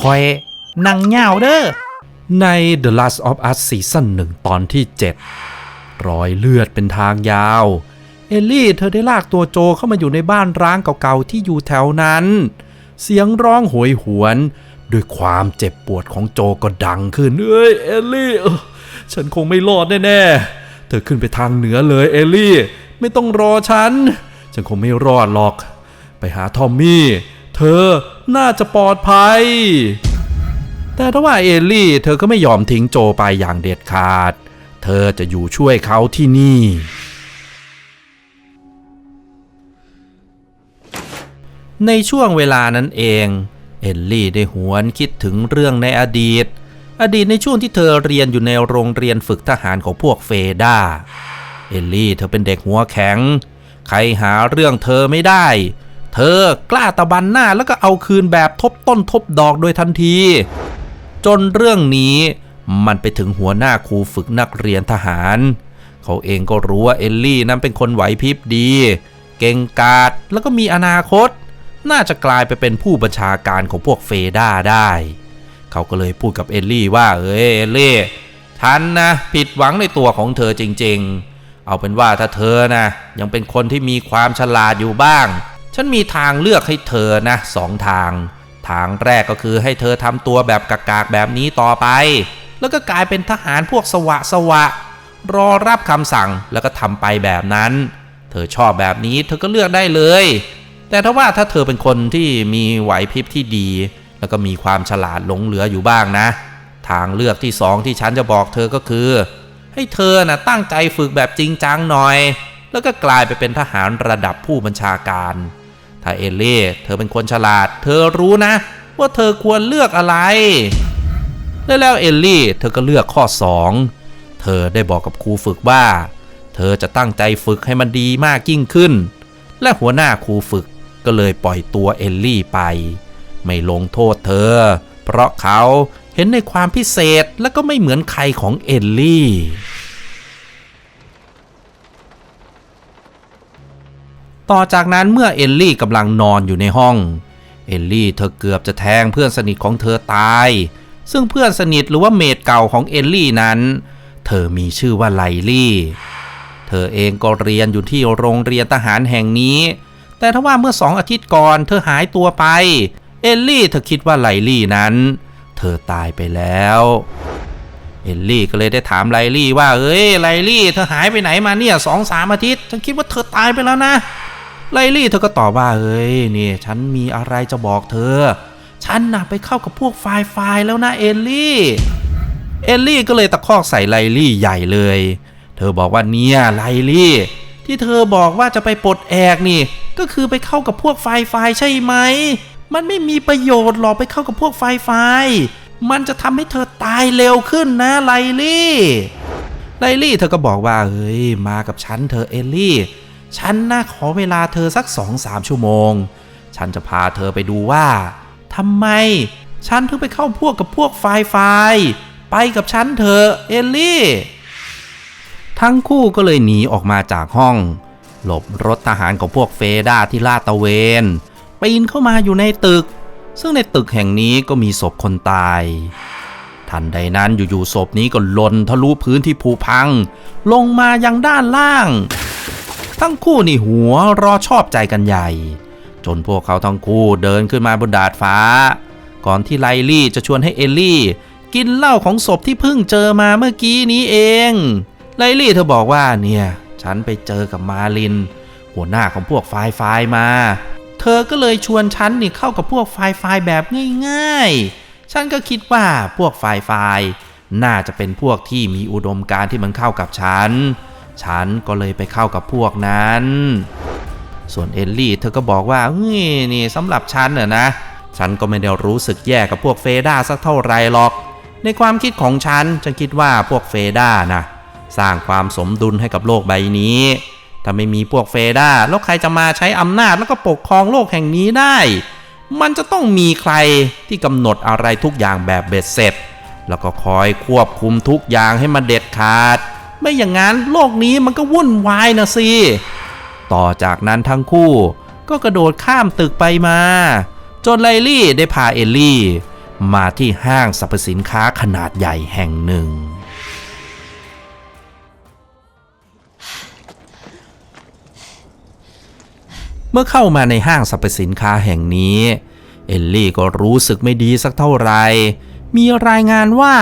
คอยนั่งเงาเด้อ ใน The Last of Us ซีซั่นหนึ่งตอนที่ 7 รอยเลือดเป็นทางยาว เอลลี่เธอได้ลากตัวโจเข้ามาอยู่ในบ้านร้างเก่าๆที่อยู่แถวนั้น เสียงร้องโหยหวน ด้วยความเจ็บปวดของโจก็ดังขึ้น เอ้ยเอลลี่ฉันคงไม่รอดแน่ๆ เธอขึ้นไปทางเหนือเลยเอลลี่ ไม่ต้องรอฉัน ฉันคงไม่รอดหรอก ไปหาทอมมี่ เธอน่าจะปลอดภัย แต่ถ้าว่าเอลลี่ เธอก็ไม่ยอมทิ้งโจไปอย่างเด็ดขาด เธอจะอยู่ช่วยเขาที่นี่ ในช่วงเวลานั้นเอง เอลลี่ได้หวนคิดถึงเรื่องในอดีต อดีตในช่วงที่เธอเรียนอยู่ในโรงเรียนฝึกทหารของพวกเฟดาเอลลี่เธอเป็นเด็กหัวแข็ง ใครหาเรื่องเธอไม่ได้ เธอกล้าตะบันหน้าแล้วก็เอาคืนแบบทบต้นทบดอกโดยทันที จนเรื่องนี้มันไปถึงหัวหน้าครูฝึกนักเรียนทหาร เขาเองก็รู้ว่าเอลลี่นั้นเป็นคนไหวพริบดี เก่งกาจแล้วก็มีอนาคต น่าจะกลายไปเป็นผู้บัญชาการของพวกเฟด้าได้ เขาก็เลยพูดกับเอลลี่ว่าเอ้ยเอลลี่ฉันนะผิดหวังในตัวของเธอจริง ๆ เอาเป็นว่าถ้าเธอนะยังเป็นคนที่มีความฉลาดอยู่บ้าง ฉันมีทางเลือกให้เธอนะสองทาง ทางแรกก็คือให้เธอทำตัวแบบกากๆแบบนี้ต่อไป แล้วก็กลายเป็นทหารพวกสวะสวะ รอรับคำสั่งแล้วก็ทำไปแบบนั้น เธอชอบแบบนี้เธอก็เลือกได้เลย แต่ถ้าว่าถ้าเธอเป็นคนที่มีไหวพริบที่ดี แล้วก็มีความฉลาดหลงเหลืออยู่บ้างนะ ทางเลือกที่สองที่ฉันจะบอกเธอก็คือ ให้เธอนะตั้งใจฝึกแบบจริงจังหน่อย แล้วก็กลายไปเป็นทหารระดับผู้บัญชาการ ถ้าเอเล่เธอเป็นคนฉลาด เธอรู้นะ ว่าเธอควรเลือกอะไร และแล้วเอลลี่เธอก็เลือกข้อ 2 เธอได้บอกกับครูฝึกว่า เธอจะตั้งใจฝึกให้มันดีมากยิ่งขึ้น และหัวหน้าครูฝึกก็เลยปล่อยตัวเอลลี่ไป ไม่ลงโทษเธอ เพราะเขาเห็นในความพิเศษและก็ไม่เหมือนใครของเอลลี่ ต่อจากนั้นเมื่อเอลลี่กำลังนอนอยู่ในห้อง เอลลี่เธอเกือบจะแทงเพื่อนสนิทของเธอตาย ซึ่งเพื่อนสนิทหรือว่าเมดเก่าของเอลลี่นั้น เธอมีชื่อว่าไลลี่ เธอเองก็เรียนอยู่ที่โรงเรียนทหารแห่งนี้ แต่ถ้าว่าเมื่อสองอาทิตย์ก่อนเธอหายตัวไป เอลลี่เธอคิดว่าไลลี่นั้น เธอตายไปแล้วเอลลี่ก็เลยได้ถามไลลี่ว่า เอ้ยไลลี่เธอหายไปไหนมาเนี่ยสองสามอาทิตย์ฉันคิดว่าเธอตายไปแล้วนะ ไลลี่เธอก็ตอบว่าเอ้ยนี่ฉันมีอะไรจะบอกเธอ ฉันน่ะไปเข้ากับพวกไฟไฟแล้วนะเอลลี่ เอลลี่ก็เลยตะคอกใส่ไลลี่ใหญ่เลย เธอบอกว่าเนี่ยไลลี่ ที่เธอบอกว่าจะไปปลดแอกนี่ ก็คือไปเข้ากับพวกไฟไฟใช่ไหม มันไม่มีประโยชน์หรอกไปเข้ากับพวกไฟไฟ มันจะทำให้เธอตายเร็วขึ้นนะไลลี่ ไลลี่เธอก็บอกว่าเฮ้ยมากับฉันเธอเอลลี่ ฉันน่าขอเวลาเธอสักสองสามชั่วโมง ฉันจะพาเธอไปดูว่าทำไม ฉันถึงไปเข้าพวกกับพวกไฟไฟไปกับฉันเถอะเอลลี่ ทั้งคู่ก็เลยหนีออกมาจากห้อง หลบรถทหารของพวกเฟด้าที่ลาดตะเวนปีนเข้ามาอยู่ในตึก ซึ่งในตึกแห่งนี้ก็มีศพคนตาย ทันใดนั้นอยู่ๆศพนี้ก็หล่นทะลุพื้นที่ผุพัง ลงมายังด้านล่าง ทั้งคู่นี่หัวรอชอบใจกันใหญ่ จนพวกเขาทั้งคู่เดินขึ้นมาบนดาดฟ้า ก่อนที่ไลลี่จะชวนให้เอลลี่ กินเหล้าของศพที่เพิ่งเจอมาเมื่อกี้นี้เอง ไลลี่เธอบอกว่าเนี่ย ฉันไปเจอกับมาลิน หัวหน้าของพวกไฟไฟมา เธอก็เลยชวนฉันนี่เข้ากับพวกไฟไฟแบบง่ายๆ ฉันก็คิดว่าพวกไฟไฟน่าจะเป็นพวกที่มีอุดมการณ์ที่มันเข้ากับฉัน ฉันก็เลยไปเข้ากับพวกนั้น ส่วนเอลลี่เธอก็บอกว่าเฮ้ยนี่สำหรับฉันเน่ะนะ ฉันก็ไม่ได้รู้สึกแย่กับพวกเฟด้าสักเท่าไรหรอก ในความคิดของฉัน ฉันคิดว่าพวกเฟด้านะสร้างความสมดุลให้กับโลกใบนี้ ถ้าไม่มีพวกเฟด้าแล้วใครจะมาใช้อำนาจแล้วก็ปกครองโลกแห่งนี้ได้ มันจะต้องมีใครที่กำหนดอะไรทุกอย่างแบบเบ็ดเสร็จ แล้วก็คอยควบคุมทุกอย่างให้มันเด็ดขาด ไม่อย่างนั้นโลกนี้มันก็วุ่นวายนะสิ ต่อจากนั้นทั้งคู่ก็กระโดดข้ามตึกไปมา จนไลลี่ได้พาเอลลี่ มาที่ห้างสรรพสินค้าขนาดใหญ่แห่งหนึ่ง เมื่อเข้ามาในห้างสรรพสินค้าแห่งนี้ เอลลี่ก็รู้สึกไม่ดีสักเท่าไหร่มีรายงานว่า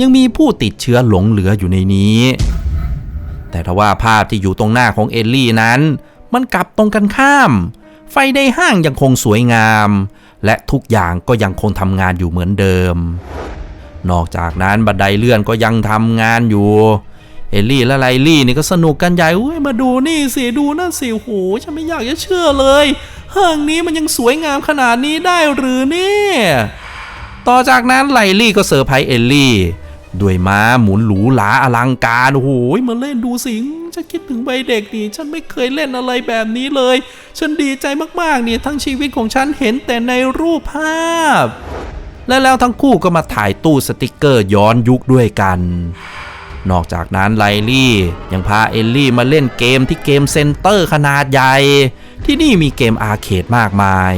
ยังมีผู้ติดเชื้อหลงเหลืออยู่ในนี้ แต่ทว่าภาพที่อยู่ตรงหน้าของเอลลี่นั้น มันกลับตรงกันข้าม ไฟในห้างยังคงสวยงาม และทุกอย่างก็ยังคงทำงานอยู่เหมือนเดิม นอกจากนั้นบันไดเลื่อนก็ยังทำงานอยู่เอลลี่และไลลี่นี่ก็สนุกกันใหญ่อุ้ยมาดูนี่สิดูนั่นสิโหฉันไม่อยากจะเชื่อเลยห้างนี้มันยังสวยงามขนาดนี้ได้หรือเนี่ย ต่อจากนั้นไลลี่ก็เซอร์ไพรส์เอลลี่ ด้วยม้าหมุนหรูหราอลังการ โอ้โหมาเล่นดูสิฉันคิดถึงใบเด็กนี่ฉันไม่เคยเล่นอะไรแบบนี้เลย ฉันดีใจมากๆเนี่ยทั้งชีวิตของฉันเห็นแต่ในรูปภาพ และแล้วทั้งคู่ก็มาถ่ายตู้สติกเกอร์ย้อนยุคด้วยกันนอกจากนั้นไลลี่ยังพาเอลลี่มาเล่นเกมที่เกมเซ็นเตอร์ขนาดใหญ่ ที่นี่มีเกมอาร์เคดมากมาย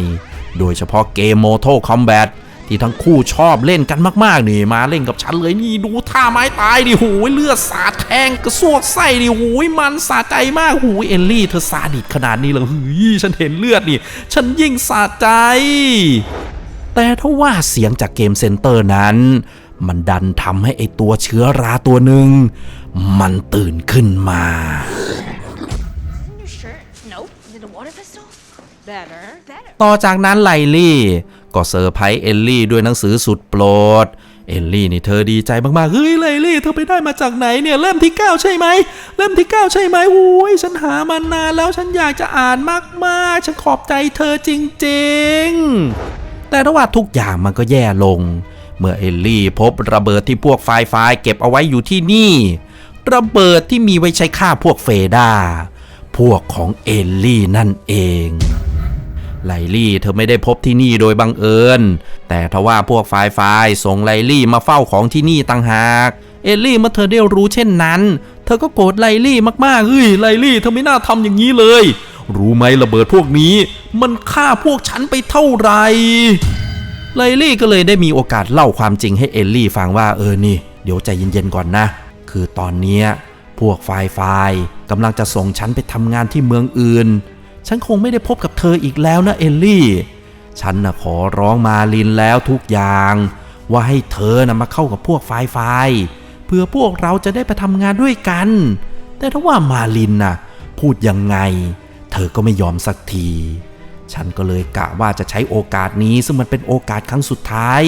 โดยเฉพาะเกม Mortal Kombat ที่ ทั้งคู่ชอบเล่นกันมากๆนี่มาเล่นกับฉันเลยนี่ดูท่าไม้ตายดิโหยเลือดสาดแทงกระซวกไส้ดิโหยมันสะใจมากโหยเอลลี่เธอซาดิสขนาดนี้เลยเฮ้ยฉันเห็นเลือดนี่ ฉันยิ่งสะใจ แต่ถ้าว่าเสียงจากเกมเซ็นเตอร์นั้น มันดันทำให้ไอตัวเชื้อราตัวหนึ่งมันตื่นขึ้นมา Your shirt? Nope. Is it a water pistol? Better. Better. ต่อจากนั้นไลลี่ ก็เซอร์ไพรส์เอลลี่ด้วยหนังสือสุดโปรด เอลลี่นี่เธอดีใจมากๆ เฮ้ยไลลี่เธอไปได้มาจากไหนเนี่ย เล่มที่ 9 ใช่ไหม เล่มที่ 9 ใช่ไหมโอ้ยฉันหามานานแล้วฉันอยากจะอ่านมากๆ ฉันขอบใจเธอจริงๆ แต่ระหว่างทุกอย่างมันก็แย่ลง เมื่อเอลลี่พบระเบิดที่พวกไฟไฟเก็บเอาไว้อยู่ที่นี่ ระเบิดที่มีไว้ใช้ฆ่าพวกเฟดาพวกของเอลลี่นั่นเอง ไลลี่เธอไม่ได้พบที่นี่โดยบังเอิญ แต่ทว่าพวกฝ่ายฝ่ายส่งไลลี่มาเฝ้าของที่นี่ต่างหาก เอลลี่เมื่อเธอได้รู้เช่นนั้น เธอก็โกรธไลลี่มากๆเฮ้ยไลลี่เธอไม่น่าทำอย่างนี้เลย รู้ไหมระเบิดพวกนี้ มันฆ่าพวกฉันไปเท่าไหร่ไลลี่ก็เลยได้มีโอกาสเล่าความจริงให้เอลลี่ฟังว่าเออนี่ เดี๋ยวใจเย็นๆก่อนนะ คือตอนนี้พวกฝ่ายฝ่ายกำลังจะส่งฉันไปทำงานที่เมืองอื่น ฉันคงไม่ได้พบกับเธออีกแล้วนะเอลลี่ ฉันนะขอร้องมาลินแล้วทุกอย่าง ว่าให้เธอนะมาเข้ากับพวกฝ่ายฝ่ายเพื่อพวกเราจะได้ไปทำงานด้วยกัน แต่ถ้าว่ามาลินน่ะพูดยังไง เธอก็ไม่ยอมสักที ฉันก็เลยกะว่าจะใช้โอกาสนี้ซึ่งมันเป็นโอกาสครั้งสุดท้าย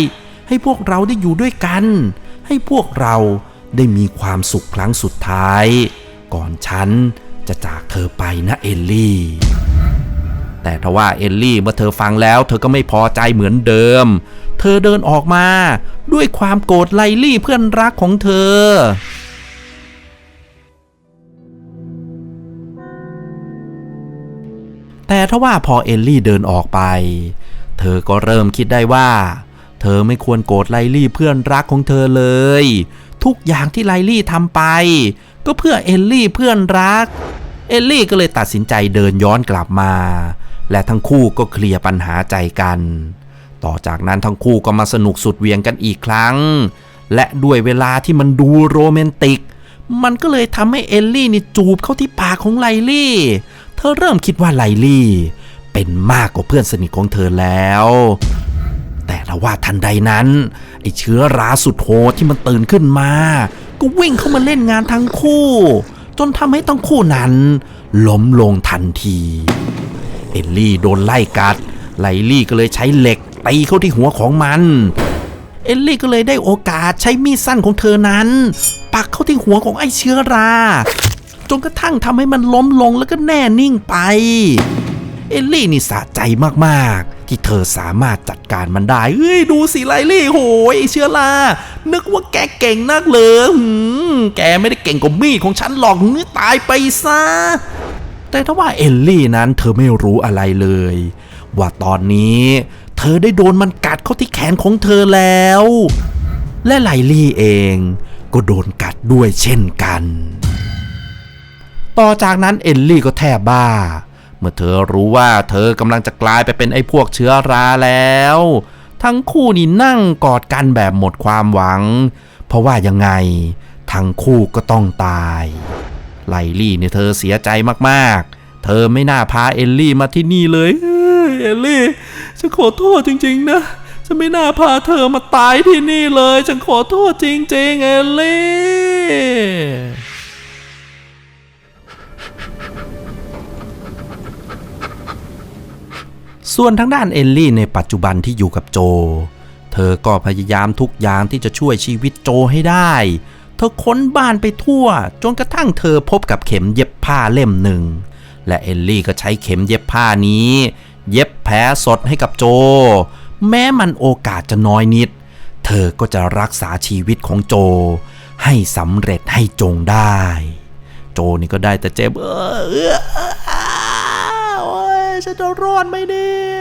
ให้พวกเราได้อยู่ด้วยกัน ให้พวกเราได้มีความสุขครั้งสุดท้าย ก่อนฉันจะจากเธอไปนะเอลลี่ แต่ทว่าเอลลี่เมื่อเธอฟังแล้ว เธอก็ไม่พอใจเหมือนเดิม เธอเดินออกมา ด้วยความโกรธไลลี่เพื่อนรักของเธอแต่ถ้าว่าพอเอลลี่เดินออกไป เธอก็เริ่มคิดได้ว่า เธอไม่ควรโกรธไลลี่เพื่อนรักของเธอเลย ทุกอย่างที่ไลลี่ทำไป ก็เพื่อเอลลี่เพื่อนรัก เอลลี่ก็เลยตัดสินใจเดินย้อนกลับมา และทั้งคู่ก็เคลียร์ปัญหาใจกัน ต่อจากนั้นทั้งคู่ก็มาสนุกสุดเวียงกันอีกครั้ง และด้วยเวลาที่มันดูโรแมนติก มันก็เลยทำให้เอลลี่นี่จูบเข้าที่ปากของไลลี่ เธอเริ่มคิดว่าไลลี่ เป็นมากกว่าเพื่อนสนิทของเธอแล้ว แต่ละว่าทันใดนั้นไอเชื้อราสุดโหดที่มันตื่นขึ้นมา ก็วิ่งเข้ามาเล่นงานทั้งคู่ จนทำให้ทั้งคู่นั้น ล้มลงทันที อลลี่โดนไล่กัด ไลลี่ก็เลยใช้เหล็กตีเข้าที่หัวของมัน เอลลี่ก็เลยได้โอกาสใช้มีดสั้นของเธอนั้น ปักเข้าที่หัวของไอ้เชื้อรา จนกระทั่งทำให้มันล้มลงแล้วก็แน่นิ่งไป เอลลี่นี่สะใจมากๆ ที่เธอสามารถจัดการมันได้เฮ้ยดูสิไลลี่โหยไอ้เชื้อรา นึกว่าแกเก่งนักเลยหืมแกไม่ได้เก่งกว่ามีดของฉันหรอกนี่ตายไปซะ แต่ถ้าว่าเอลลี่นั้นเธอไม่รู้อะไรเลย ว่าตอนนี้เธอได้โดนมันกัดเข้าที่แขนของเธอแล้ว และไลลี่เองก็โดนกัดด้วยเช่นกัน ต่อจากนั้นเอลลี่ก็แทบบ้า เมื่อเธอรู้ว่าเธอกำลังจะกลายไปเป็นไอ้พวกเชื้อราแล้ว ทั้งคู่นี่นั่งกอดกันแบบหมดความหวัง เพราะว่ายังไง ทั้งคู่ก็ต้องตาย ไลลี่เนี่ยเธอเสียใจมากๆ เธอไม่น่าพาเอลลี่มาที่นี่เลยเอลลี่ฉันขอโทษจริง ๆ นะฉันไม่น่าพาเธอมาตายที่นี่เลย ฉันขอโทษจริง ๆ เอลลี่ ส่วนทางด้านเอลลี่ในปัจจุบันที่อยู่กับโจ เธอก็พยายามทุกอย่างที่จะช่วยชีวิตโจให้ได้ เธอค้นบ้านไปทั่ว จนกระทั่งเธอพบกับเข็มเย็บผ้าเล่มหนึ่ง และเอลลี่ก็ใช้เข็มเย็บผ้านี้ เย็บแผลสดให้กับโจ แม้มันโอกาสจะน้อยนิด เธอก็จะรักษาชีวิตของโจ ให้สำเร็จให้จงได้ โจนี่ก็ได้แต่เจ็บเออเออเออโอ้ยฉันจะรอดไหมเนี่ย